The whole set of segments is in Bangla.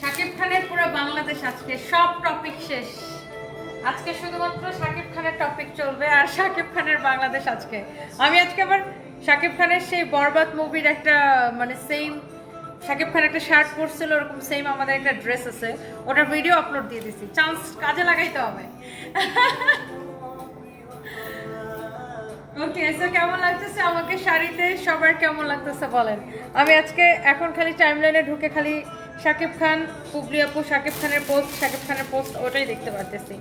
শাকিব খানের পুরো বাংলাদেশ আজকে, সব টপিক শেষ। আজকে শুধুমাত্র শাকিব খানের টপিক চলবে আর শাকিব খানের বাংলাদেশ আজকে। আমি আজকে আবার শাকিব খানের সেই বরবাদ মুভির একটা মানে সেম শাকিব খান একটা শার্ট পরছিল, ওরকম সেম আমাদের একটা ড্রেস আছে। ওটার ভিডিও আপলোড দিয়ে দিছি। চান্স কাজে লাগাইতে হবে। ওকে সো কেমন লাগতেছে আমাকে শাড়িতে? সবার কেমন লাগতেছে বলেন। আমি আজকে এখন খালি টাইমলাইনে ঢুকে খালি শাকিব খান, পুবলি আপু, শাকিব খানের পোস্ট শাকিব খানের পোস্ট ওটাই দেখতে পারতেছি।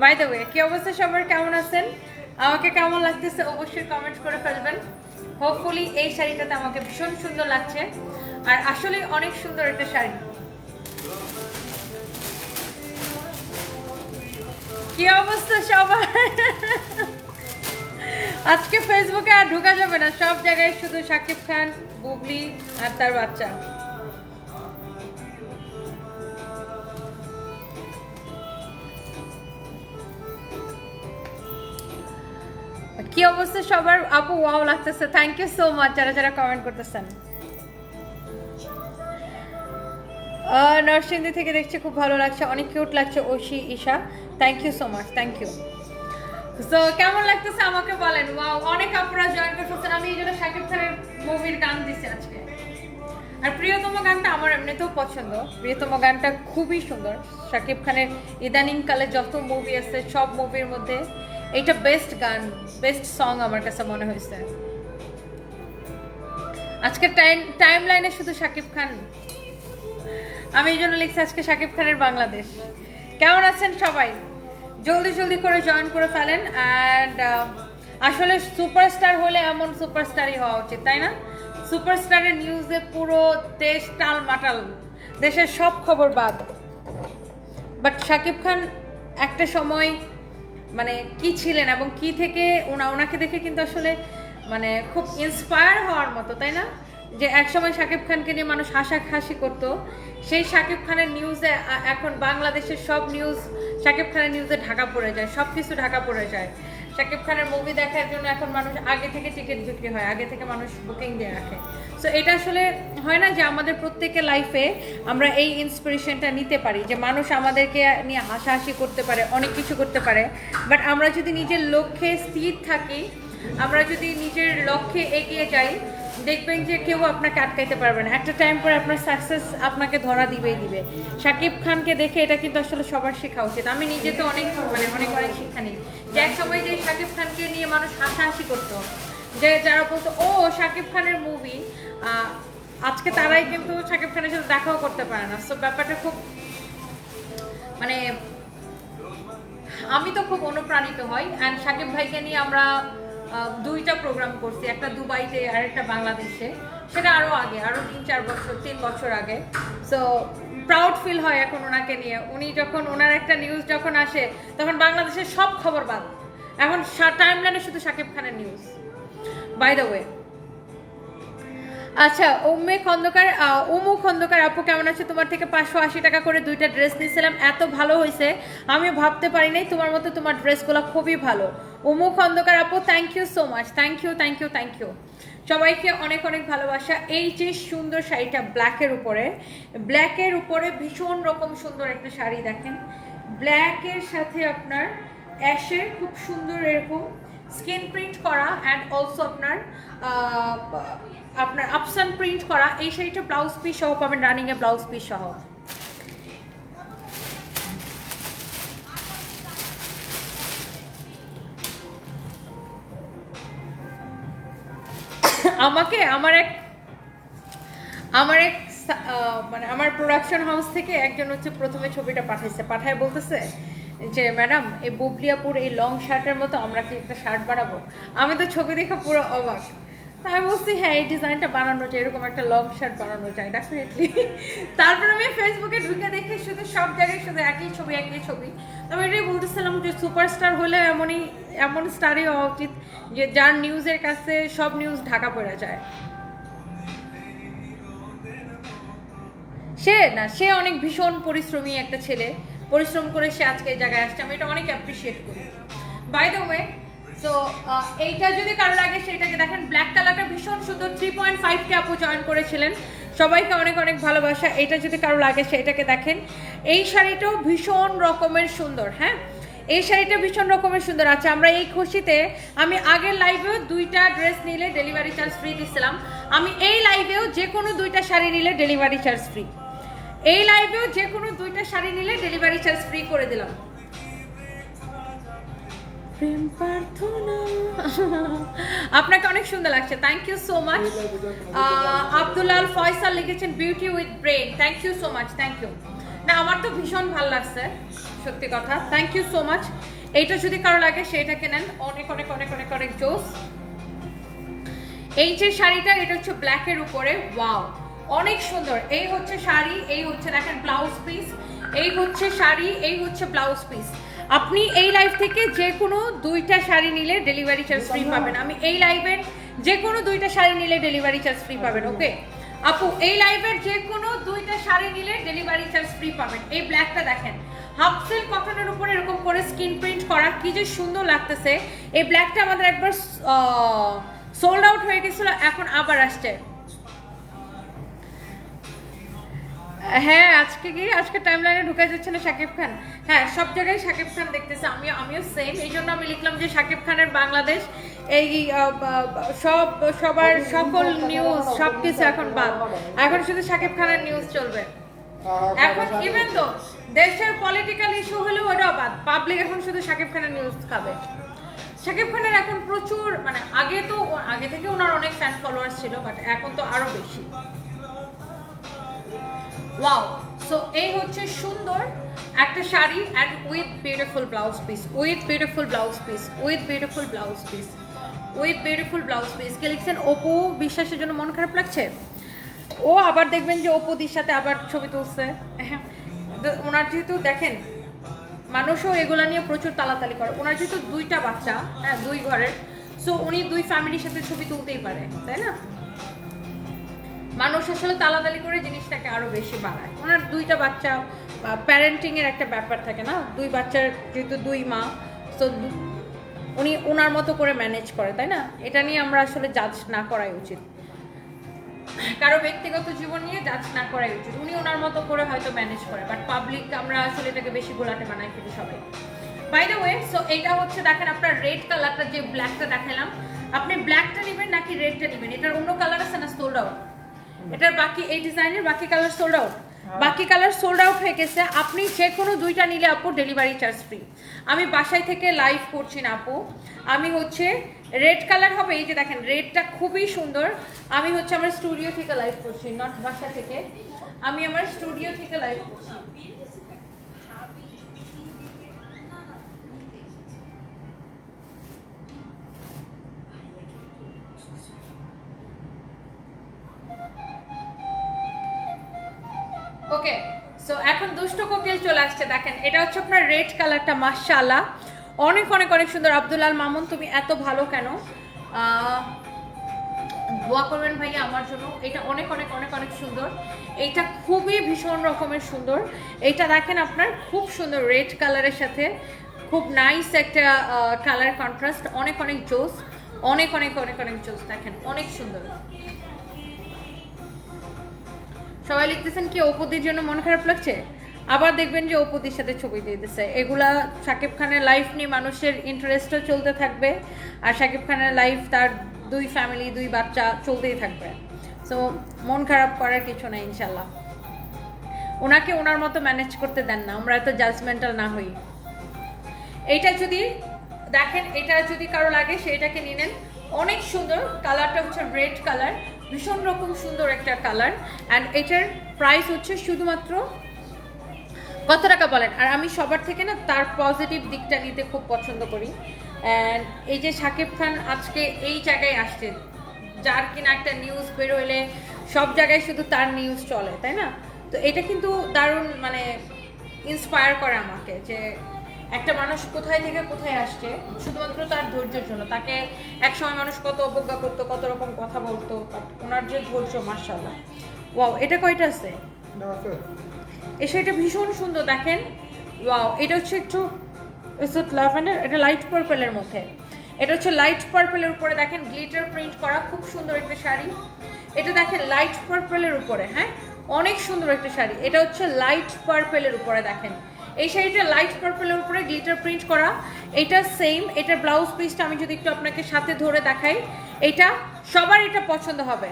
বাই দ্য ওয়ে কি অবস্থা সবার? কেমন আছেন? আমাকে কেমন লাগতেছে অবশ্যই কমেন্ট করে ফেলবেন। হোপফুলি এই শাড়িটাতে আমাকে ভীষণ সুন্দর লাগছে। আর আসলে অনেক সুন্দর একটা শাড়ি। কি অবস্থা সবার? আজকে ফেসবুকে আর ঢোকা যাবে না। সব জায়গায় শুধু শাকিব খান বুবলি আর তার বাচ্চা। কি অবস্থা সবার? আপু ওয়াও লাগতেছে। থ্যাংক ইউ সো মাচ যারা যারা কমেন্ট করতেছেন। নরসিংদী থেকে দেখছি খুব ভালো লাগছে, অনেক কিউট লাগছে Oishi, Isha. Thank you so much thank you তো কেমন লাগতেছে আমাকে বলেন? ওয়াও অনেক আপনারা জয়েন করতেছেন। আমি এই জন্য শাকিব খানের মুভির গান দিছি আজকে। আর প্রিয়তম গানটা আমার এমনিতেও পছন্দ। প্রিয়তম গানটা খুবই সুন্দর। শাকিব খানের ইদানিং কালে যত মুভি আছে, সব মুভির মধ্যে এইটা বেস্ট গান বেস্ট সং আমার কাছে মনে হয়েছে। আজকে টাইম টাইম লাইনে শুধু শাকিব খান। আমি এই জন্য লিখছি আজকে শাকিব খানের বাংলাদেশ। কেমন আছেন সবাই? জলদি জলদি করে জয়েন করে ফেলেন অ্যান্ড আসলে সুপারস্টার হলে এমন সুপারস্টারই হওয়া উচিত, তাই না? সুপারস্টারের নিউজে পুরো দেশ টাল মাটাল দেশের সব খবর বাদ। বাট শাকিব খান একটা সময় মানে কি ছিলেন এবং কি থেকে ওনা, ওনাকে দেখে কিন্তু আসলে মানে খুব ইন্সপায়ার হওয়ার মতো, তাই না? যে একসময় শাকিব খানকে নিয়ে মানুষ হাসা খাসি করতো। সেই শাকিব খানের নিউজে এখন বাংলাদেশের সব নিউজ শাকিব খানের নিউজে ঢাকা পড়ে যায় সব কিছু ঢাকা পড়ে যায়। শাকিব খানের মুভি দেখার জন্য এখন মানুষ আগে থেকে টিকিট বিক্রি হয়, আগে থেকে মানুষ বুকিং দিয়ে রাখে। সো এটা আসলে হয় না যে আমাদের প্রত্যেকের লাইফে আমরা এই ইন্সপিরেশনটা নিতে পারি, যে মানুষ আমাদেরকে নিয়ে হাসাহাসি করতে পারে, অনেক কিছু করতে পারে। বাট আমরা যদি নিজের লক্ষ্যে স্থির থাকি, আমরা যদি নিজের লক্ষ্যে এগিয়ে যাই দেখবেন যে কেউ আপনাকে আটকাইতে পারবে না। একটা টাইম পরে আপনার সাকসেস আপনাকে ধরা দিবেই দিবে। শাকিব খানকে দেখে এটা কিন্তু আসলে সবার শেখা উচিত। আমি নিজে তো অনেক মানে অনেক অনেক শিক্ষা নিই। যে এক সময় যে শাকিব খানকে নিয়ে মানুষ হাসাহাসি করতো, যে যারা বলতো, ও শাকিব খানের মুভি আজকে তারাই কিন্তু শাকিব খানের সাথে দেখাও করতে পারে না। সো ব্যাপারটা খুব মানে আমি তো খুব অনুপ্রাণিত হই। অ্যান্ড সাকিব ভাইকে নিয়ে আমরা দুইটা প্রোগ্রাম করছি, একটা দুবাইতে আর একটা বাংলাদেশে। সেটা আরও আগে আরও তিন, চার বছর, তিন বছর আগে। সো প্রাউড ফিল হয় এখন ওনাকে নিয়ে। উনি যখন, ওনার একটা নিউজ যখন আসে, তখন বাংলাদেশের সব খবর বাদ। এখন টাইম লাইনে শুধু সাকিব খানের নিউজ বাই দ্য ওয়ে আচ্ছা উম্মে খন্দকার উমু খন্দকার, আপু কেমন আছে? তোমার থেকে পাঁচশো আশি টাকা করে দুইটা ড্রেস নিয়েছিলাম। এত ভালো হয়েছে আমি ভাবতে পারি নাই তোমার মতো তোমার ড্রেসগুলো খুবই ভালো। উমু খন্দকার আপু thank you so much thank you thank you thank you সবাইকে অনেক অনেক ভালোবাসা। এই যে সুন্দর শাড়িটা ব্ল্যাকের উপরে ব্ল্যাকের উপরে ভীষণ রকম সুন্দর একটা শাড়ি দেখেন। ব্ল্যাকের সাথে আপনার অ্যাশের খুব সুন্দর এরকম স্কিন প্রিন্ট করা অ্যান্ড অলসো আপনার আপনার আপসান প্রিন্ট করা। এই শাড়িটা ব্লাউজ পিস সহ পাবেন রানিংয়ে ব্লাউজ পিস সহ। আমাকে আমার এক আমার এক মানে আমার প্রোডাকশন হাউস থেকে একজন হচ্ছে প্রথমে ছবিটা পাঠাইছে। পাঠায় বলতেছে যে, ম্যাডাম, এই বুবলিয়াপুর এই লং শার্টের মতো আমরা কি একটা শার্ট বানাবো? আমি তো ছবি দেখে পুরো অবাক। আমি বলছি হ্যাঁ এই ডিজাইনটা বানানো যায়, এরকম একটা লং শার্ট বানানো যায় ডেফিনেটলি তারপর আমি ফেসবুকে ঢুকে দেখে, শুধু সব জায়গায় শুধু একই ছবি একই ছবি। তবে এটাই বলতেছিলাম যে সুপারস্টার হলে এমনই এমন স্টারই হওয়া উচিত যে যার নিউজের কাছে সব নিউজ ঢাকা পড়ে যায়। সে না, সে অনেক ভীষণ পরিশ্রমী একটা ছেলে। পরিশ্রম করে সে আজকে এই জায়গায় আসছে। আমি এটা অনেক অ্যাপ্রিসিয়েট করি। বাই দ্য ওয়ে সো এইটা যদি কারও লাগে সেটাকে দেখেন। ব্ল্যাক কালারটা ভীষণ সুন্দর। থ্রি পয়েন্ট ফাইভ কে আপু জয়েন করেছিলেন। সবাইকে অনেক অনেক ভালোবাসা। এটা যদি কারও লাগে সেটাকে দেখেন। এই শাড়িটাও ভীষণ রকমের সুন্দর হ্যাঁ? এই শাড়িটা ভীষণ রকমের সুন্দর আছে। আমরা এই খুশিতে, আমি আগের লাইভেও দুইটা ড্রেস নিলে ডেলিভারি চার্জ ফ্রি দিচ্ছিলাম আমি এই লাইভেও যে কোনো দুইটা শাড়ি নিলে ডেলিভারি চার্জ ফ্রি এই লাইভেও যে কোনো দুইটা শাড়ি নিলে ডেলিভারি চার্জ ফ্রি করে দিলাম। আপনাকে অনেক সুন্দর লাগছে। Thank you so much Abdullal Faisal লিখেছেন beauty with brain thank you so much thank you না, আমার তো ভীষণ ভালো লাগছে। সত্যি কথা। থ্যাংক ইউ সো মাচ এইটা যদি কারও লাগে সেটাকে নেন। অনেক অনেক অনেক অনেক অনেক জোস। এই যে শাড়িটা, এটা হচ্ছে ব্ল্যাকের উপরে। ওয়াও অনেক সুন্দর। এই হচ্ছে শাড়ি, এই হচ্ছে দেখেন ব্লাউজ পিস এই হচ্ছে শাড়ি, এই হচ্ছে ব্লাউজ পিস আপনি এই লাইভ থেকে যে কোনো দুইটা শাড়ি নিলে ডেলিভারি চার্জ ফ্রি পাবেন। আমি এই লাইভের যে কোনো দুইটা শাড়ি নিলে ডেলিভারি চার্জ ফ্রি পাবেন ওকে আপু, এই লাইভের যে কোনো দুইটা শাড়ি নিলে ডেলিভারি চার্জ ফ্রি পাবেন। এই ব্ল্যাকটা দেখেন। হাফ সিল কটনের উপরে এরকম করে স্কিন প্রিন্ট করা, কি যে সুন্দর লাগতেছে। এই ব্ল্যাকটা আমাদের একবার সোল্ড আউট হয়ে গেছিল, এখন আবার আসছে। হ্যাঁ আজকে কি? আজকে টাইম লাইনে ঢুকে যাচ্ছে না শাকিব খান। হ্যাঁ সব জায়গায় শাকিব খান দেখতেছে। আমি আমিও সেম এই জন্য আমি লিখলাম যে শাকিব খানের বাংলাদেশ, এই সব, সবার সকল নিউজ সব কিছু এখন বাদ। এখন শুধু শাকিব খানের নিউজ চলবে। এখন ইভেন তো দেশের পলিটিক্যাল ইস্যু হলেও ওটাও বাদ। পাবলিক এখন শুধু শাকিব খানের নিউজ খাবে। শাকিব খানের এখন প্রচুর মানে আগে তো, আগে থেকে ওনার অনেক ফ্যান ফলোয়ার্স ছিল বাট এখন তো আরও বেশি। ওয়াও সো এই হচ্ছে সুন্দর একটা sari and with beautiful blouse piece with beautiful blouse piece with beautiful blouse piece with beautiful blouse piece কে লিখছেন? অপু বিশ্বাসের জন্য মন খারাপ লাগছে? ও আবার দেখবেন যে অপুদির সাথে আবার ছবি তুলছে। হ্যাঁ ওনার যেহেতু দেখেন, মানুষও এগুলা নিয়ে প্রচুর তালাতালি করে। ওনার যেহেতু দুইটা বাচ্চা হ্যাঁ দুই ঘরের সো উনি দুই ফ্যামিলির সাথে ছবি তুলতেই পারে, তাই না? মানুষ আসলে তালাতালি করে জিনিসটাকে আরও বেশি বাড়ায়। ওনার দুইটা বাচ্চা প্যারেন্টিং এর একটা ব্যাপার থাকে না? দুই বাচ্চার যেহেতু দুই মা তো উনি ওনার মতো করে ম্যানেজ করে, তাই না? এটা নিয়ে আমরা আসলে জাজ না করাই উচিত। কারও ব্যক্তিগত জীবন নিয়ে জাজ না করাই উচিত। উনি ওনার মতো করে হয়তো ম্যানেজ করে বাট পাবলিক আমরা আসলে এটাকে বেশি গোলাটে বানাই ফেলি সবাই। বাই দ্য ওয়ে সো এইটা হচ্ছে দেখেন আপনার রেড কালারটা যে ব্ল্যাকটা দেখালাম। আপনি ব্ল্যাকটা নেবেন নাকি রেডটা নেবেন? এটার অন্য কালার আছে না? সোল্ড আউট এটার বাকি এই ডিজাইনের বাকি কালার সোল্ড আউট বাকি কালার সোল্ড আউট হয়ে গেছে। আপনি যে কোনো দুইটা নিলে আপু ডেলিভারি চার্জ ফ্রি আমি বাসায় থেকে লাইভ করছি না আপু। আমি হচ্ছে রেড কালার হবে এই যে দেখেন রেডটা খুবই সুন্দর। আমি হচ্ছে আমার স্টুডিও থেকে লাইভ করছি নট বাসা থেকে। আমি আমার স্টুডিও থেকে লাইভ করছি। চলে আসছে, দেখেন, এটা হচ্ছে আপনার রেড কালারটা মাশাআল্লাহ। অনেক অনেক অনেক সুন্দর। আব্দুল্লাল মামুন, তুমি এত ভালো কেন? দোয়া করবেন আমার জন্য। এটা অনেক অনেক অনেক অনেক সুন্দর। এইটা খুবই ভীষণ রকমের সুন্দর। দেখেন আপনার, খুব সুন্দর রেড কালারের সাথে। খুব নাইস একটা কালার কন্ট্রাস্ট অনেক অনেক জোস। অনেক অনেক অনেক অনেক জোস, দেখেন, অনেক সুন্দর। সবাই লিখতেছেন কি, অপুদির জন্য মন খারাপ লাগছে? আবার দেখবেন যে অপুদির সাথে ছবি দিয়ে দিচ্ছে এগুলা শাকিব খানের লাইফ নিয়ে মানুষের ইন্টারেস্টও চলতে থাকবে আর শাকিব খানের লাইফ তার দুই ফ্যামিলি দুই বাচ্চা চলতেই থাকবে। সো মন খারাপ করার কিছু নাই ইনশাল্লাহ ওনাকে ওনার মতো ম্যানেজ করতে দেন না, আমরা এত জাজমেন্টাল না হই। এইটা যদি দেখেন, এটা যদি কারও লাগে, সেটাকে নিয়ে নেন। অনেক সুন্দর কালারটা হচ্ছে রেড কালার ভীষণ রকম সুন্দর একটা কালার অ্যান্ড এটার প্রাইস হচ্ছে শুধুমাত্র কত টাকা বলেন। আর আমি সবার থেকে না তার পজিটিভ দিকটা নিতে খুব পছন্দ করি। অ্যান্ড এই যে শাকিব খান আজকে এই জায়গায় আসছে, যার কিনা একটা নিউজ বেরোলে সব জায়গায় শুধু তার নিউজ চলে, তাই না? তো এটা কিন্তু দারুণ মানে ইন্সপায়ার করে আমাকে যে একটা মানুষ কোথায় থেকে কোথায় আসছে, শুধুমাত্র তার ধৈর্যের জন্য। তাকে একসময় মানুষ কত অবজ্ঞা করতো, কত রকম কথা বলতো ওনার যে ধৈর্য মার্শাল্লাহ ওয়াও এটা কয়টা আছে। এই শাড়িটা ভীষণ সুন্দর, দেখেন। ওয়াও এটা হচ্ছে একটু ল্যাভেন্ডার এটা লাইট পার্পেলের মধ্যে। এটা হচ্ছে লাইট পার্পেলের উপরে, দেখেন গ্লিটার প্রিন্ট করা, খুব সুন্দর একটা শাড়ি। এটা দেখেন লাইট পার্পলের উপরে হ্যাঁ? অনেক সুন্দর একটা শাড়ি। এটা হচ্ছে লাইট পার্পলের উপরে, দেখেন। এই শাড়িটা লাইট পার্পলের উপরে গ্লিটার প্রিন্ট করা। এটা সেম এটার ব্লাউজ পিসটা আমি যদি একটু আপনাকে সাথে ধরে দেখাই, এটা সবার এটা পছন্দ হবে।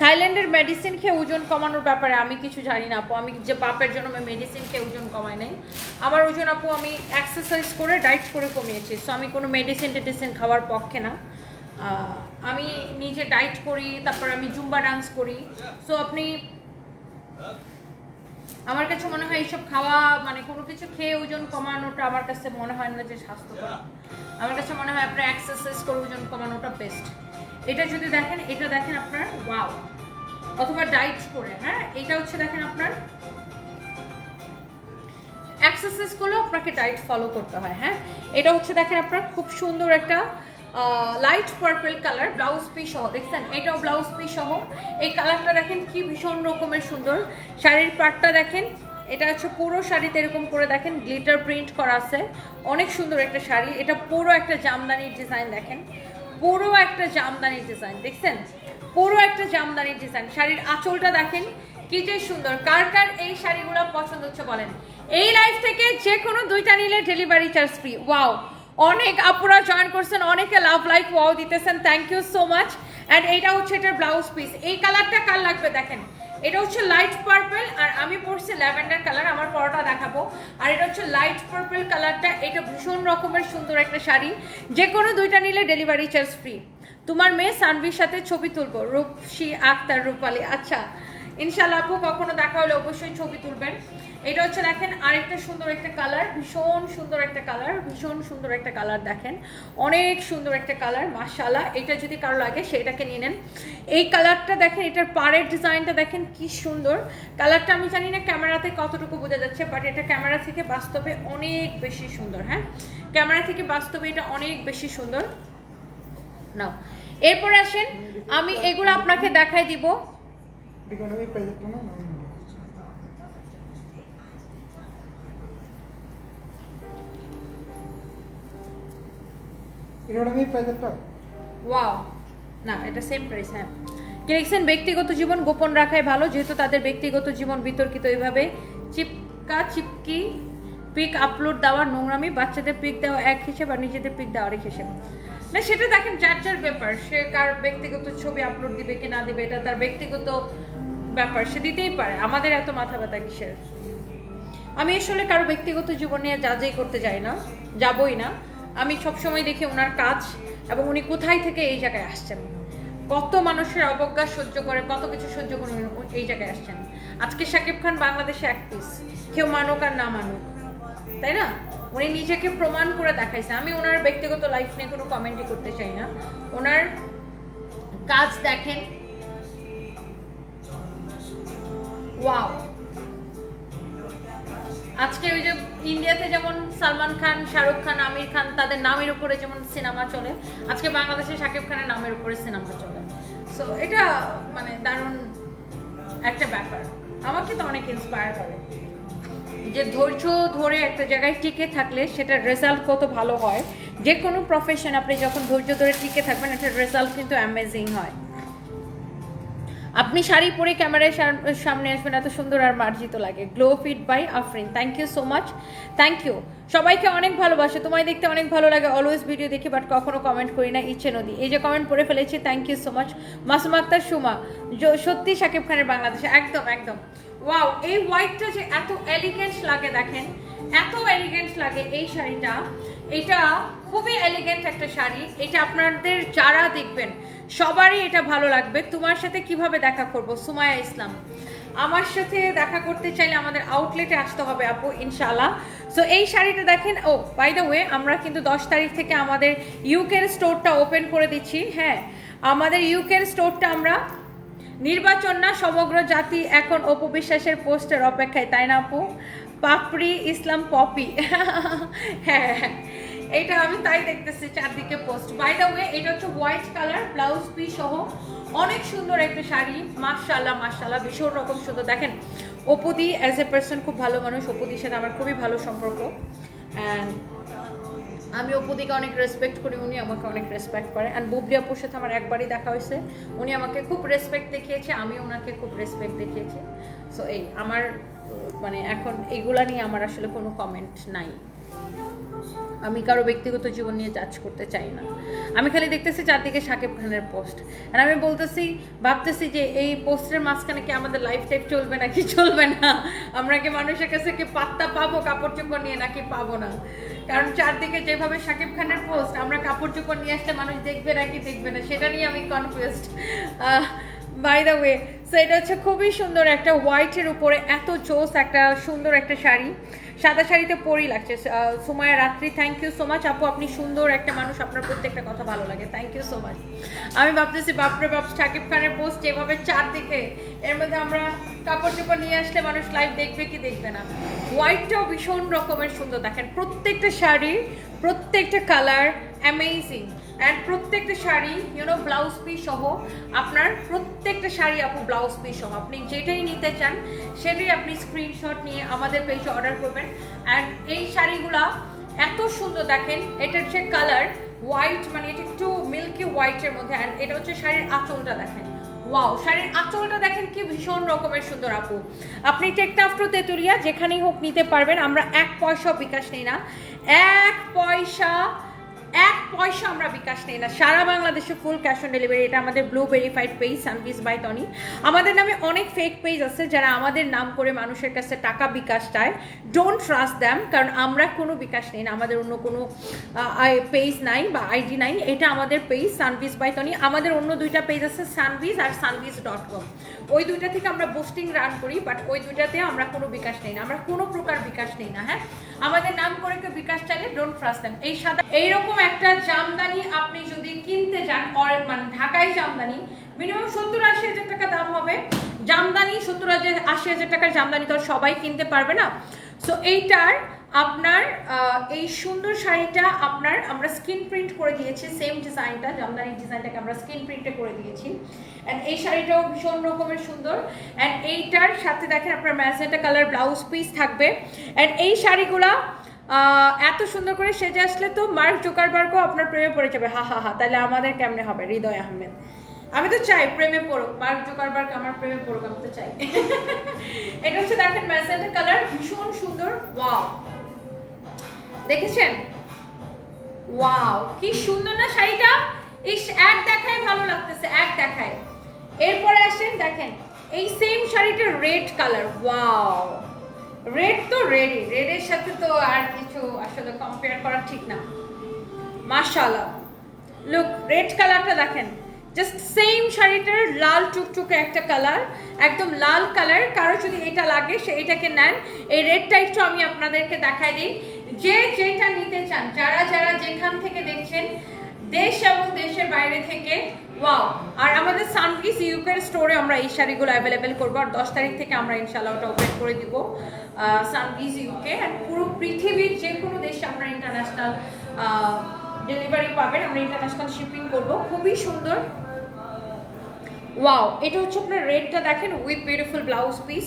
থাইল্যান্ডের মেডিসিন খেয়ে ওজন কমানোর ব্যাপারে আমি কিছু জানি না, আপু। আমি যে বাপের জন্য আমি মেডিসিন খেয়ে ওজন কমাই নাই। আমার ওজন, আপু, আমি এক্সারসাইজ করে ডায়েট করে কমিয়েছি। সো আমি কোনো মেডিসিন টেডিসিন খাওয়ার পক্ষে না। আমি নিজে ডায়েট করি, তারপর আমি জুম্বা ডান্স করি। সো আপনি, আমার কাছে মনে হয় এইসব খাওয়া মানে কোনো কিছু খেয়ে ওজন কমানোটা আমার কাছে মনে হয় না যে স্বাস্থ্যকর। আমার কাছে মনে হয় আপনার এক্সারসাইজ করে ওজন কমানোটা বেস্ট এটা যদি দেখেন, এটা দেখেন আপনার ওয়াও অথবা ডাইট করে হ্যাঁ? এটা হচ্ছে দেখেন আপনার এক্সারসাইজ করলেও আপনাকে ডাইট ফলো করতে হয় হ্যাঁ? এটা হচ্ছে দেখেন আপনার খুব সুন্দর একটা light purple colour blouse piece সহ, দেখছেন? এটাও ব্লাউজ পিস সহ। এই কালারটা দেখেন কি ভীষণ রকমের সুন্দর। শাড়ির পাটটা দেখেন, এটা হচ্ছে পুরো শাড়িতে এরকম করে দেখেন গ্লিটার প্রিন্ট করা আছে। অনেক সুন্দর একটা শাড়ি। এটা পুরো একটা জামদানির ডিজাইন দেখেন। পুরো একটা জামদানির ডিজাইন দেখছেন? পুরো একটা জামদানির ডিজাইন শাড়ির আঁচলটা দেখেন, কি যে সুন্দর। কার কার এই শাড়িগুলো পছন্দ হচ্ছে বলেন? এই লাইফ থেকে যে কোনো দুইটা নিলে ডেলিভারি চার্জ ফ্রি ওয়াও অনেক আপুরা জয়েন করছেন, অনেকে লাভ লাইক ওয়াও দিতেছেন। Thank you so much and এইটা হচ্ছে এটার ব্লাউজ পিস এই কালারটা কার লাগবে দেখেন? এটা হচ্ছে লাইট পার্পল আর আমি পরছি ল্যাভেন্ডার কালার আমার পরোটা দেখাবো। আর এটা হচ্ছে লাইট পার্পল কালারটা এটা ভীষণ রকমের সুন্দর একটা শাড়ি। যে কোনো দুইটা নিলে ডেলিভারি চার্জ ফ্রি তোমার মেয়ে সানভির সাথে ছবি তুলবো, রূপসী আক্তার রূপালী। আচ্ছা ইনশাল্লাহ আপু, কখনো দেখা হলে অবশ্যই ছবি তুলবেন। এটা হচ্ছে দেখেন আরেকটা সুন্দর একটা কালার, ভীষণ সুন্দর একটা কালার, ভীষণ সুন্দর একটা কালার দেখেন। অনেক সুন্দর একটা কালার মাশাল্লাহ এটা যদি কারও লাগে, সেটাকে নিয়ে নেন। এই কালারটা দেখেন, এটার পাড়ের ডিজাইনটা দেখেন, কি সুন্দর। কালারটা আমি জানি না ক্যামেরাতে কতটুকু বোঝা যাচ্ছে, বাট এটা ক্যামেরা থেকে বাস্তবে অনেক বেশি সুন্দর হ্যাঁ? ক্যামেরা থেকে বাস্তবে এটা অনেক বেশি সুন্দর। নাও। এরপর আসেন, আমি এগুলো আপনাকে দেখাই দিব। ব্যক্তিগত জীবন গোপন রাখাই ভালো, যেহেতু তাদের ব্যক্তিগত জীবন বিতর্কিত চিপকা, চিপকি পিক আপলোড দেওয়ার নোংরামি, বাচ্চাদের পিক দেওয়া এক হিসেবে আর নিজেদের পিক দেওয়ার এক হিসেবে। না, সেটা দেখেন, যার যার ব্যাপার, সে কার ব্যক্তিগত ছবি আপলোড দিবে কি না দিবে, এটা তার ব্যক্তিগত ব্যাপার, সে দিতেই পারে। আমাদের এত মাথা ব্যথা কিসের? আমি আসলে কারও ব্যক্তিগত জীবন নিয়ে যাচাই করতে যাই না, যাবই না। আমি সবসময় দেখি ওনার কাজ এবং উনি কোথায় থেকে এই জায়গায় আসছেন। কত মানুষের অবজ্ঞা সহ্য করে, কত কিছু সহ্য করে এই জায়গায় আসছেন। আজকে শাকিব খান বাংলাদেশে এক পিস কেউ মানুক আর না মানুক, তাই না? উনি নিজেকে প্রমাণ করে দেখাইছে। আমি ওনার ব্যক্তিগত লাইফ নিয়ে কোনো কমেন্টই করতে চাই না। ওনার কাজ দেখেন ওয়াও আজকে ওই যে ইন্ডিয়াতে যেমন সালমান খান, শাহরুখ খান, আমির খান, তাদের নামের উপরে যেমন সিনেমা চলে, আজকে বাংলাদেশে শাকিব খানের নামের উপরে সিনেমা চলে। সো এটা মানে দারুণ একটা ব্যাপার। আমাকে তো অনেক ইন্সপায়ার করে। যে ধৈর্য ধরে একটা জায়গায় টিকে থাকলে সেটার রেজাল্ট কত ভালো হয়। যে কোনো প্রফেশন আপনি যখন ধৈর্য ধরে টিকে থাকবেন, এটার রেজাল্ট কিন্তু অ্যামেজিং হয়। আপনি শাড়ি পরে ক্যামেরায় সাম- সামনে আসবেন, এত সুন্দর আর মার্জিত লাগে। Glow fit by Afrin thank you so much thank you সবাইকে অনেক ভালোবাসে। তোমায় দেখতে অনেক ভালো লাগে। অলওয়েজ ভিডিও দেখি বাট কখনো কমেন্ট করি না। ইচ্ছে নদী। এই যে কমেন্ট পড়ে ফেলেছি thank you so much Masum Akhtar, Suma. সত্যি শাকিব খানের বাংলাদেশে। একদম একদম। ওয়াও এই হোয়াইটটা যে এত এলিগেন্ট লাগে দেখেন। এত এলিগেন্ট লাগে এই শাড়িটা। এটা খুবই এলিগেন্ট একটা শাড়ি। এটা আপনাদের যারা দেখবেন সবারই এটা ভালো লাগবে। তোমার সাথে কীভাবে দেখা করব? সুমায়া ইসলাম, আমার সাথে দেখা করতে চাইলে আমাদের আউটলেটে আসতে হবে আপু, ইনশাআল্লাহ। সো এই শাড়িটা দেখেন, ও বাই দ্য ওয়ে আমরা কিন্তু দশ তারিখ থেকে আমাদের ইউকের স্টোরটা ওপেন করে দিচ্ছি হ্যাঁ। আমাদের ইউকের স্টোরটা আমরা নির্বাচন না, সমগ্র জাতি এখন অপবিশ্বাসের পোস্টের অপেক্ষায়, তাই না আপু? পাপড়ি, ইসলাম, পপি। হ্যাঁ। এটা আমি তাই দেখতেছি চারদিকে পোস্ট বাই দ্য ওয়ে এটা হচ্ছে হোয়াইট কালার ব্লাউজ পিস সহ অনেক সুন্দর একটা শাড়ি। মাশাল্লাহ মাশাল্লাহ ভীষণ রকম সুন্দর। দেখেন, অপুদি অ্যাজ এ পার্সন খুব ভালো মানুষ, অপুদির সাথে আমার খুবই ভালো সম্পর্ক। অ্যান্ড আমি অপুদিকে অনেক রেসপেক্ট করি, উনি আমাকে অনেক রেসপেক্ট করে। অ্যান্ড বুবলি সাথে আমার একবারই দেখা হয়েছে। উনি আমাকে খুব রেসপেক্ট দেখিয়েছে, আমি ওনাকে খুব রেসপেক্ট দেখিয়েছি। সো এই, আমার মানে এখন এইগুলা নিয়ে আমার আসলে কোনো কমেন্ট নাই। আমি কারও ব্যক্তিগত জীবন নিয়ে জাজ করতে চাই না। আমি খালি দেখতেছি চারদিকে সাকিব খানের পোস্ট আর আমি বলতেছি, ভাবতেছি যে এই পোস্টের মাঝখানে কি আমাদের লাইফ টাইপ চলবে নাকি চলবে না? আমরা কি মানুষের কাছে কি পাত্তা পাবো, কাপড় চোপড় নিয়ে নাকি পাবো না? কারণ চারদিকে যেভাবে সাকিব খানের পোস্ট আমরা কাপড় চোপড় নিয়ে আসলে মানুষ দেখবে নাকি দেখবে না, সেটা নিয়ে আমি confused by the way so এটা হচ্ছে খুবই সুন্দর একটা হোয়াইটের উপরে এত জোস একটা সুন্দর একটা শাড়ি। সাদা শাড়িতে পরেই লাগছে। সুমায়া, রাত্রি থ্যাংক ইউ সো মাচ আপু, আপনি সুন্দর একটা মানুষ। আপনার প্রত্যেকটা কথা ভালো লাগে। থ্যাংক ইউ সো মাচ আমি ভাবতেছি বাপরে বাপ শাকিব খানের পোস্ট যেভাবে চারদিকে, এর মধ্যে আমরা কাপড় চোপড় নিয়ে আসলে মানুষ লাইভ দেখবে কি দেখবে না? হোয়াইটটাও ভীষণ রকমের সুন্দর। দেখেন, প্রত্যেকটা শাড়ির প্রত্যেকটা কালার অ্যামেজিং অ্যান্ড প্রত্যেকটা শাড়ি ইউনো ব্লাউজ পিস সহ, আপনার প্রত্যেকটা শাড়ি আপু ব্লাউজ পিস সহ, আপনি যেটাই নিতে চান, সেটাই আপনি স্ক্রিনশট নিয়ে আমাদের পেজে অর্ডার করবেন। অ্যান্ড এই শাড়িগুলা এত সুন্দর দেখেন এটার যে কালার হোয়াইট মানে এটা একটু মিল্কি হোয়াইটের মধ্যে অ্যান্ড এটা হচ্ছে শাড়ির আঁচলটা দেখেন। ওয়াও শাড়ির আঁচলটা দেখেন কি ভীষণ রকমের সুন্দর আপু। আপনি টেকটা আফটার তেতুলিয়া, যেখানেই হোক নিতে পারবেন, আমরা এক পয়সা বিকাশ নেই না। এক পয়সা এক পয়সা আমরা বিকাশ নেই না। সারা বাংলাদেশে ফুল ক্যাশ অন ডেলিভারি এটা আমাদের blue verified page Sanvis by Tony আমাদের নামে অনেক ফেক পেজ আছে যারা আমাদের নাম করে মানুষের কাছে টাকা বিকাশ চায়। ডোন্ট ট্রাস্ট দ্যাম কারণ আমরা কোনো বিকাশ নেই না। আমাদের অন্য কোনো পেজ নাই বা আইডি নাই। এটা আমাদের পেজ সানভিস বাই টনি আমাদের অন্য দুইটা পেজ আছে সানভিস আর সানভিস ডট কম ওই দুইটা থেকে আমরা পোস্টিং রান করি বাট ওই দুইটাতে আমরা কোনো বিকাশ নেই না। আমরা কোনো প্রকার বিকাশ নেই না হ্যাঁ? আমাদের নাম করে কেউ বিকাশ চাইলে ডোন্ট ট্রাস্ট দেম এই সাদা এইরকম একটা জামদানি আপনি যদি কিনতে যান মানে ঢাকায় জামদানি মিনিমাম সত্তর আশি হাজার টাকা দাম হবে। জামদানি, সত্তর হাজার, আশি হাজার টাকার জামদানি তো সবাই কিনতে পারবে না। সো এইটার আপনার এই সুন্দর শাড়িটা আপনার আমরা স্ক্রিন প্রিন্ট করে দিয়েছি সেম ডিজাইনটা জামদানি ডিজাইনটাকে আমরা স্ক্রিন প্রিন্টে করে দিয়েছি। অ্যান্ড এই শাড়িটাও ভীষণ রকমের সুন্দর। অ্যান্ড এইটার সাথে দেখেন আপনার ম্যাজেন্টা কালার ব্লাউজ পিস থাকবে। অ্যান্ড এই শাড়িগুলা এত সুন্দর করে সেজে আসলে তো মার্ক জোকারবার্গও আপনার প্রেমে পড়ে যাবে। হা হা হা, তাহলে আমাদের কেমনে হবে? হৃদয় আহমেদ। আমি তো চাই প্রেমে পড়ুক, মার্ক জোকারবার্গ আমার প্রেমে পড়ুক, আমি তো চাই। এটা হচ্ছে দেখেন ম্যাজেন্টা কালার, ভীষণ সুন্দর। ওয়াও। দেখেছেন? ওয়াও, কি সুন্দর না শাড়িটা? ইস, এক দেখায় ভালো লাগতেছে, এক দেখায়। এরপরে আসেন, দেখেন, এই সেম শাড়িটার রেড কালার ওয়াও। রেড তো রেডই রেডের সাথে তো আর কিছু আসলে কম্পেয়ার করা ঠিক না। মাশাআল্লাহ। লুক রেড কালারটা দেখেন। জাস্ট সেম শাড়িটার লাল টুকটুকে একটা কালার একদম লাল কালার কারও যদি এটা লাগে, সে এটাকে নেন। এই রেডটা একটু আমি আপনাদেরকে দেখাই দিই। যে যেটা নিতে চান, যারা যারা যেখান থেকে দেখছেন দেশ এবং দেশের বাইরে থেকে ওয়াও আর আমাদের সানভিস ইউকের স্টোরে আমরা এই শাড়িগুলো অ্যাভেলেবেল করব। আর দশ তারিখ থেকে আমরা ইনশাল্লাহ ওটা ওপেন করে দিব। সানভিস ইউকে আর পুরো পৃথিবীর যে কোনো দেশে আমরা ইন্টারন্যাশনাল ডেলিভারি পাবেন। আমরা ইন্টারন্যাশনাল শিপিং করব। খুবই সুন্দর। ওয়াও এটা হচ্ছে আপনার রেডটা দেখেন উইথ বিউটিফুল ব্লাউজ পিস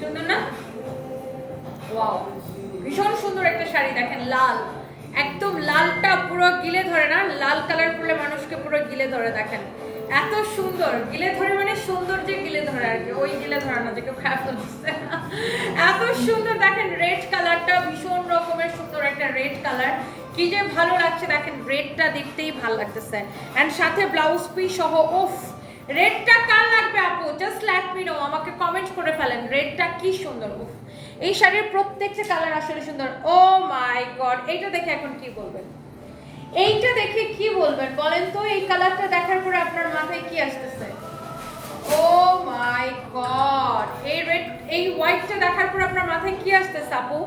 সুন্দর না? ওয়াও ভীষণ সুন্দর একটা শাড়ি, দেখেন লাল। একদম লালটা পুরো গিলে ধরে না, লাল কালার করলে মানুষকে পুরো গিলে ধরে, দেখেন। এত সুন্দর, গিলে ধরে মানে সুন্দর যে গিলে ধরে আর কি, ওই গিলে ধরে না কেউ খারাপ বলতেছে। এত সুন্দর, দেখেন রেড কালারটা ভীষণ রকমের সুন্দর একটা রেড কালার কি যে ভালো লাগছে, দেখেন রেডটা দেখতেই ভালো লাগতেছে। অ্যান্ড সাথে ব্লাউজ পিস সহ ওফ রেডটা কার লাগবে আপু? জাস্ট লেট মি নো আমাকে কমেন্ট করে ফেলেন রেডটা কি সুন্দর, উফ। এই শাড়ির প্রত্যেকটা কালার আসলে সুন্দর। ও মাই গড এইটা দেখে এখন কি বলবেন? এইটা দেখে কি বলবেন বলেন তো? এই কালারটা দেখার পরে আপনার মাথায় কি আসতেছে? ও মাই গড এই রেড এই হোয়াইটটা দেখার পর আপনার মাথায় কি আসতেছে আপু?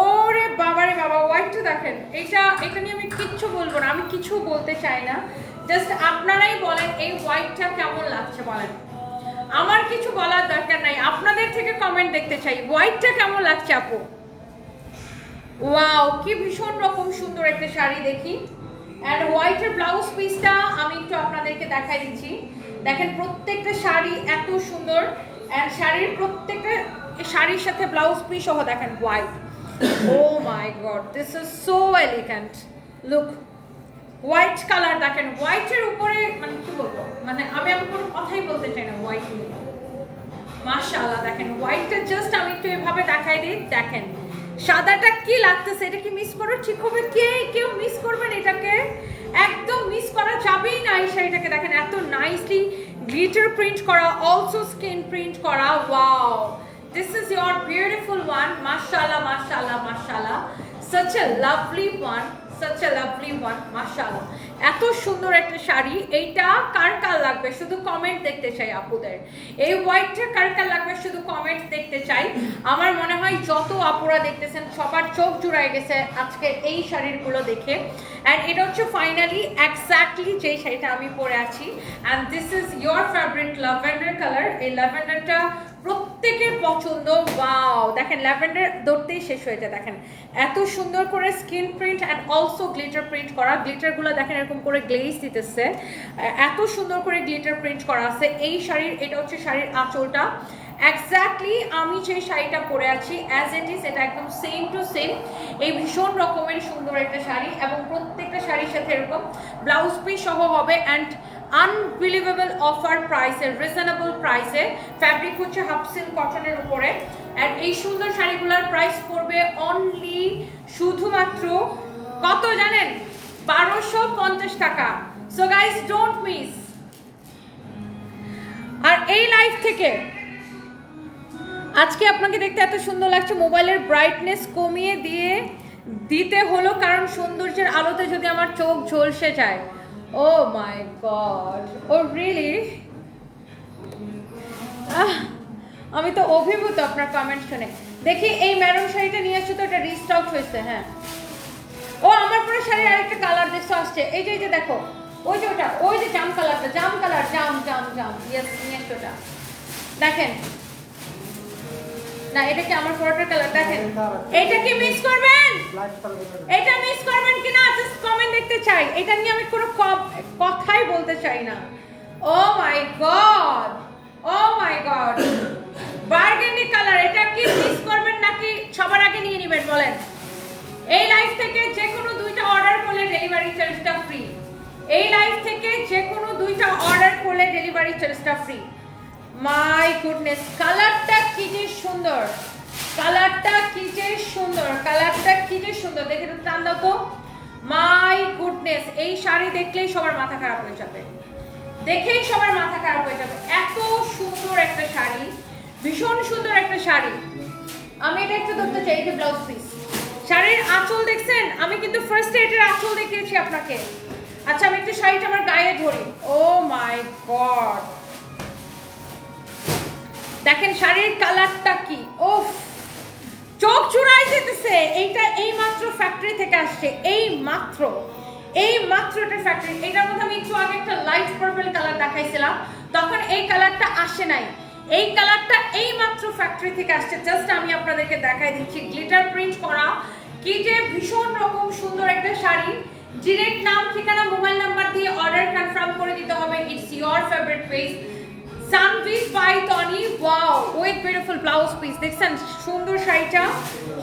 ওরে বাবারে বাবা হোয়াইটটা দেখেন। এটা এটা নিয়ে আমি কিচ্ছু বলব না, আমি কিছু বলতে চাই না। জাস্ট আপনারাই বলেন এই হোয়াইটটা কেমন লাগছে বলেন। আমার কিছু বলার দরকার নাই। আপনাদের থেকে কমেন্ট দেখতে চাই। হোয়াইটটা কেমন লাগছে আপু? ওয়াও কি ভীষণ রকম সুন্দর একটা শাড়ি দেখি। অ্যান্ড হোয়াইটের ব্লাউজ পিসটা আমি একটু আপনাদেরকে দেখাই দিচ্ছি। দেখেন, প্রত্যেকটা শাড়ি এত সুন্দর। অ্যান্ড শাড়ির প্রত্যেকটা শাড়ির সাথে ব্লাউজ পিস সহ দেখেন white oh my god this is so elegant look white colour দেখেন হোয়াইটের উপরে মানে কি বলব? মানে আমি আমি কোনো কথাই বলতে চাই না হোয়াইট নিয়ে। মাশাআল্লাহ, দেখেন হোয়াইটটা জাস্ট আমি একটু এভাবে দেখাই দিই। দেখেন, সাদাটা কি লাগতেছে, এটা কি মিস করো ঠিক হবে, কে, কেউ মিস করবেন এটাকে? একদম মিস করা যাবেই না এই শাড়িটাকে দেখেন, এত নাইসলি গ্লিটার প্রিন্ট করা অলসো স্কিন প্রিন্ট করা wow this is your beautiful one মাশাআল্লাহ মাশাআল্লাহ মাশাআল্লাহ। Such a lovely one. Such a lovely one মাশাআল্লাহ এত সুন্দর একটা শাড়ি, এইটা কার কার লাগবে? শুধু কমেন্ট দেখতে চাই আপুদের। এই হোয়াইটটা কার কার লাগবে শুধু কমেন্ট দেখতে চাই। আমার মনে হয় যত আপুরা দেখতেছেন, সবার চোখ জুড়ায় গেছে আজকে এই শাড়িগুলো দেখে। অ্যান্ড এটা হচ্ছে ফাইনালি এক্স্যাক্টলি যেই শাড়িটা আমি পরে আছি। And this is your favourite lavender colour এই ল্যাভেন্ডারটা প্রত্যেকের পছন্দ ওয়াও দেখেন, ল্যাভেন্ডার দৌড়তেই শেষ হয়ে যায়, দেখেন। এত সুন্দর করে skin print and also glitter print করা। গ্লিটারগুলো দেখেন, এরকম করে গ্লেজ দিতেছে। এত সুন্দর করে গ্লিটার প্রিন্ট করা আছে। এই শাড়ির, এটা হচ্ছে শাড়ির আঁচলটা। এক্স্যাক্টলি আমি যে শাড়িটা পরে আছি অ্যাজ ইট ইজ এটা একদম সেম টু সেম এই ভীষণ রকমের সুন্দর একটা শাড়ি এবং প্রত্যেকটা শাড়ির সাথে এরকম ব্লাউজ পিস সহ হবে অ্যান্ড আনবিলিভেবল অফার প্রাইসে রিজনেবল প্রাইসে ফ্যাব্রিক হচ্ছে হাফ সিল্ক কটনের উপরে। অ্যান্ড এই সুন্দর শাড়িগুলোর প্রাইস পড়বে অনলি শুধুমাত্র কত জানেন? বারোশো পঞ্চাশ টাকা। সো গাইস ডোন্ট মিস আর এই লাইফ থেকে আজকে আপনাকে দেখতে এত সুন্দর লাগছে। মোবাইলের ব্রাইটনেস কমিয়ে দিয়ে দিতে হলো, কারণ সৌন্দর্যের আলোতে যদি আমার চোখ ঝলসে যায়। ও মাই গড ও রিয়েলি আমি তো অভিভূত আপনার কমেন্ট শুনে। দেখি এই ম্যারুন শাড়িটা নিয়ে আসছো তো, এটা রিস্টক হয়েছে হ্যাঁ। ও, আমার পরে শাড়ির আরেকটা কালার দেখছ, আসছে। এই যে এই যে দেখো, ওই যে ওটা, ওই যে জাম কালারটা জাম কালার জাম জাম জাম। ইয়েস নিয়ে আসছো ওটা। দেখেন না, এটা কি আমার পরোটার কালার দেখেন। এটা কি মিস করবেন? এটা মিস করবেন কিনা জাস্ট কমেন্ট দেখতে চাই। এটা নিয়ে আমি কোনো কথাই বলতে চাই না। ও my god oh my god burgundy colour এটা কি মিস করবেন নাকি সবার আগে নিয়ে নেবেন, বলেন। এই লাইফ থেকে যে কোনো দুইটা অর্ডার করলে ডেলিভারি চার্জটা ফ্রি এই লাইফ থেকে যে কোনো দুইটা অর্ডার করলে ডেলিভারি চার্জটা ফ্রি মাই গুডনেস কালারটা কি যে সুন্দর। কালারটা কি যে সুন্দর কালারটা কি যে সুন্দর। দেখে তো টান দাও তো। মাই গুডনেস এই শাড়ি দেখলেই সবার মাথা খারাপ হয়ে যাবে। দেখেই সবার মাথা খারাপ হয়ে যাবে। এত সুন্দর একটা শাড়ি, ভীষণ সুন্দর একটা শাড়ি। আমি এটা একটু ধরতে চাই এটা ব্লাউজ পিস শাড়ির আঁচল দেখছেন? আমি কিন্তু ফার্স্টে এটার আঁচল দেখিয়েছি আপনাকে। আচ্ছা আমি একটু শাড়িটা আমার গায়ে ধরি। ও মাই গড দেখেন শাড়ির কালারটা কি? ওফ চোখ চুরাই যেতেছে। এইটা এই মাত্র ফ্যাক্টরি থেকে আসছে। এই মাত্র এই মাত্র এটা ফ্যাক্টরি এটার মধ্যে আমি একটু আগে একটা লাইট পার্পল কালার দেখাইছিলাম। তখন এই কালারটা আসে নাই। এই কালারটা এই মাত্র ফ্যাক্টরি থেকে আসছে। জাস্ট আমি আপনাদেরকে দেখাই দিচ্ছি। গ্লিটার প্রিন্ট করা। কি যে ভীষণ রকম সুন্দর একটা শাড়ি। ডিরেক্ট নাম, ঠিকানা মোবাইল নাম্বার দিয়ে অর্ডার কনফার্ম করে দিতে হবে। It's your favourite page Sanvis by Tony wow with blouse piece দেখছেন সুন্দর শাড়িটা।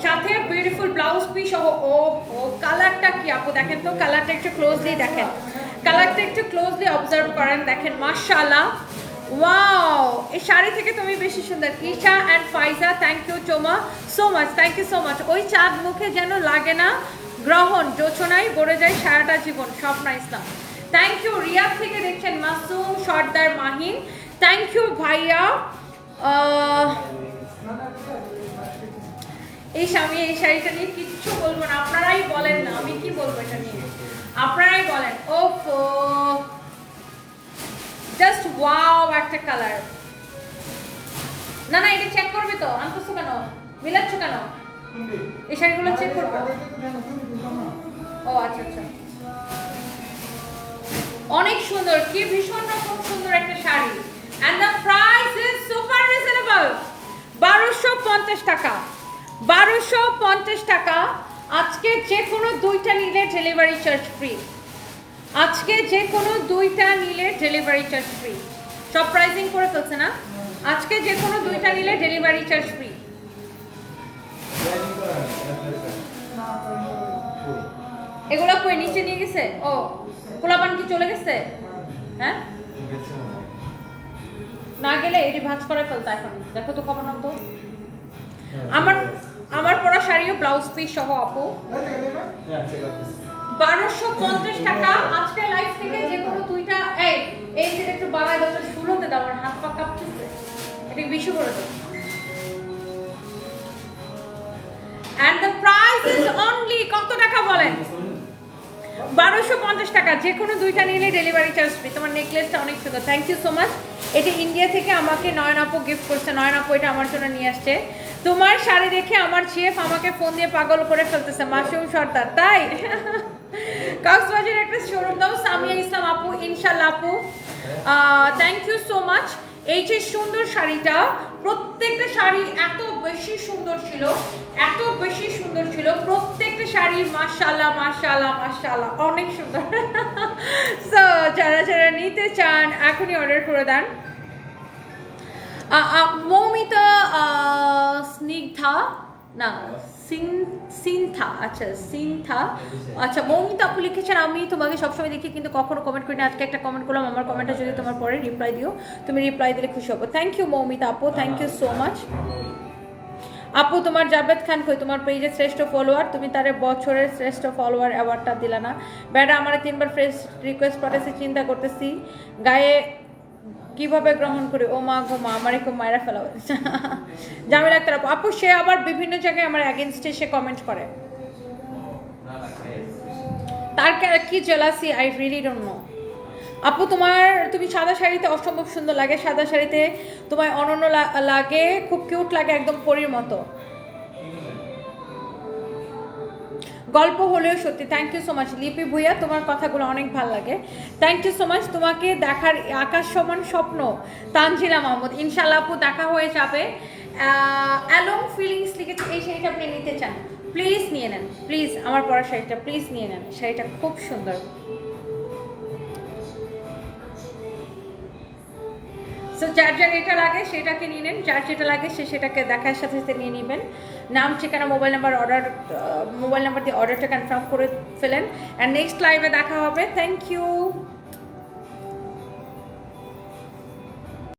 সাথে বিউটিফুল ব্লাউজ পিস ও ও কালারটা একটু ক্লোজলি দেখেন। কালারটা একটু ক্লোজলি অবজার্ভ করেন, দেখেন, মাশাআল্লাহ। ওয়াও এই শাড়ি থেকে তুমি বেশি সুন্দর। Isha and Faiza thank you চোমা so much thank you so much ওই চাঁদ মুখে যেন লাগে না, গ্রহণ, যোচনায় গড়ে যায় সারাটা জীবন Swapna Islam thank you Riyadh থেকে দেখছেন মাসুম, সর্দার মাহিন। থ্যাংক ইউ ভাইয়া এই স্বামী, এই শাড়িটা নিয়ে কিচ্ছু বলব না। আপনারাই বলেন না, আমি কি বলব এটা নিয়ে? আপনারাই বলেন। ওফো। জাস্ট ওয়াও একটা কালার না না, এটা চেক করবে তো? আনতেছো কেন? মিলাচ্ছ কেন? এই শাড়িগুলো চেক করবে। ও আচ্ছা আচ্ছা। অনেক সুন্দর, কি ভীষণ রকম সুন্দর একটা sari. and the price is super reasonable. 1250 টাকা। 1250 টাকা আজকে যে কোনো দুইটা নিলে ডেলিভারি চার্জ ফ্রি আজকে যে কোনো দুইটা নিলে ডেলিভারি চার্জ ফ্রি সব প্রাইসিং করে চলছে না? আজকে যে কোনো দুইটা নিলে ডেলিভারি চার্জ ফ্রি এগুলো কই, নিচে নিয়ে গেছে? ও কোলাপান কি চলে গেছে? হ্যাঁ? না গেলে এটি ভাঁজ করে ফেলতো এখন। দেখো তো খবর তো। আমার আমার পরা শাড়িও ব্লাউজ পিস সহ আপু। বারোশো পঞ্চাশ টাকা। আজকে লাইফ থেকে যে কোনো দুইটা এই এই যে একটু বাড়ায় দাও শুরু হতে দাও আমার হাত পা কাঁপতেছে। এটা বেশি করে দাও। And the price is only কত টাকা বলেন? বারোশো পঞ্চাশ টাকা যে কোনো দুইটা নিলে ডেলিভারি চার্জ ফ্রি তোমার নেকলেসটা অনেক সুন্দর। থ্যাংক ইউ সো মাচ এটা ইন্ডিয়া থেকে আমাকে নয়ন আপু গিফট করছে। নয়ন আপু এটা আমার জন্য নিয়ে আসছে। তোমার শাড়ি দেখে আমার চেফ আমাকে ফোন দিয়ে পাগল করে ফেলতেছে, মাসুম সর্দার। তাই? কক্সবাজার একটা শোরুম দাও, সামিয়া ইসলাম আপু, ইনশাল্লাহ আপু। থ্যাংক ইউ সো মাচ এই যে সুন্দর শাড়িটা, প্রত্যেকটা শাড়ি এত বেশি সুন্দর ছিল, এত বেশি সুন্দর ছিল। প্রত্যেকটা শাড়ি, মাশাআল্লাহ মাশাআল্লাহ মাশাআল্লাহ, অনেক সুন্দর। সো যারা যারা নিতে চান, এখনই অর্ডার করে দেন। মৌমিতা স্নিগ্ধা, না। সিনথা আচ্ছা সিনথা। আচ্ছা মৌমিতা আপু লিখেছেন আমি তোমাকে সবসময় দেখি কিন্তু কখনো কমেন্ট করি না আজকে একটা কমেন্ট করলাম আমার কমেন্টটা যদি তোমার পরে রিপ্লাই দিও তুমি রিপ্লাই দিলে খুশি হব। থ্যাংক ইউ মৌমিতা আপু থ্যাংক ইউ সো মাচ আপু তোমার জাভেদ খান কই? তোমার পেজের শ্রেষ্ঠ ফলোয়ার তুমি তারে বছরের শ্রেষ্ঠ ফলোয়ার অ্যাওয়ার্ডটা দিলা না। বেটা আমার তিনবার ফ্রেশ রিকোয়েস্ট পাঠাইছি চিন্তা করতেছি। গায়ে কীভাবে গ্রহণ করি? ও মা গো মা, আমারে খুব মায়েরা ফেলা হয়েছে জামিল আক্তার আপু আপু, সে আবার বিভিন্ন জায়গায় আমার অ্যাগেনস্টে সে কমেন্ট করে। তার কে- jealousy I really don't know আপু, তোমার, তুমি সাদা শাড়িতে অসম্ভব সুন্দর লাগে। সাদা শাড়িতে তোমার অনন্য লাগে, খুব কিউট লাগে, একদম পরীর মতো। গল্প হলেও সত্যি thank you so much Lipi Bhuiyan, তোমার কথাগুলো অনেক ভালো লাগে। থ্যাংক ইউ সো মাচ তোমাকে দেখার আকাশ সমান স্বপ্ন, তানজিলা মাহমুদ। ইনশাল্লাহ আপু, দেখা হয়ে যাবে। অ্যালং ফিলিংস লিখেছে, এই শাড়িটা আপনি নিতে চান। প্লিজ নিয়ে নেন। প্লিজ আমার পরা শাড়িটা প্লিজ নিয়ে নেন। শাড়িটা খুব সুন্দর। সো যার যার এটা লাগে, সেটাকে নিয়ে নেন। যার যেটা লাগে, সে সেটাকে দেখার সাথে সাথে নিয়ে নেবেন। নাম, ঠিকানা mobile number order mobile number দিয়ে অর্ডারটা কনফার্ম করে ফেলেন। অ্যান্ড নেক্সট লাইভে দেখা হবে। Thank you